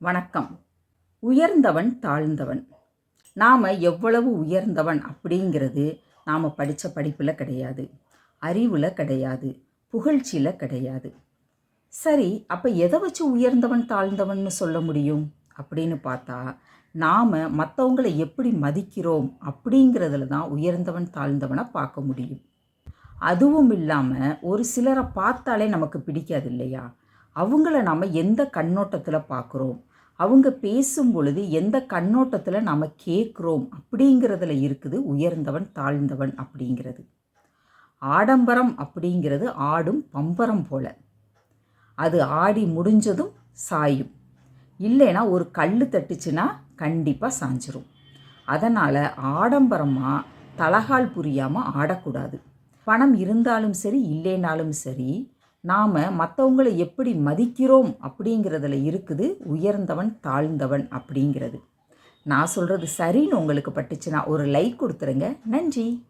வணக்கம். உயர்ந்தவன் தாழ்ந்தவன். நாம் எவ்வளவு உயர்ந்தவன் அப்படிங்கிறது நாம் படித்த படிப்பில் கிடையாது. அறிவில் கிடையாது. புகழ்ச்சியில் கிடையாது. சரி அப்போ எதை வச்சு உயர்ந்தவன் தாழ்ந்தவன்னு சொல்ல முடியும்? அப்படின்னு பார்த்தா நாம் மற்றவங்களை எப்படி மதிக்கிறோம் அப்படிங்கிறதுல தான் உயர்ந்தவன் தாழ்ந்தவனை பார்க்க முடியும். அதுவும் இல்லாமல் ஒரு சிலரை பார்த்தாலே நமக்கு பிடிக்காது இல்லையா? அவங்கள நாம் எந்த கண்ணோட்டத்தில் பார்க்குறோம்? அவங்க பேசும் பொழுது எந்த கண்ணோட்டத்தில் நாம் கேட்குறோம் அப்படிங்கிறதுல இருக்குது உயர்ந்தவன் தாழ்ந்தவன் அப்படிங்கிறது. ஆடம்பரம் அப்படிங்கிறது ஆடும் பம்பரம் போல. அது ஆடி முடிஞ்சதும் சாயும். இல்லைன்னா ஒரு கல் தட்டுச்சுன்னா கண்டிப்பாக சாஞ்சிரும். அதனால் ஆடம்பரமாக தலகால் புரியாமல் ஆடக்கூடாது. பணம் இருந்தாலும் சரி இல்லைனாலும் சரி நாம் மற்றவங்களை எப்படி மதிக்கிறோம் அப்படிங்கிறதுல இருக்குது உயர்ந்தவன் தாழ்ந்தவன் அப்படிங்கிறது. நான் சொல்கிறது சரின்னு உங்களுக்கு பட்டுச்சுன்னா ஒரு லைக் கொடுத்துருங்க. நன்றி.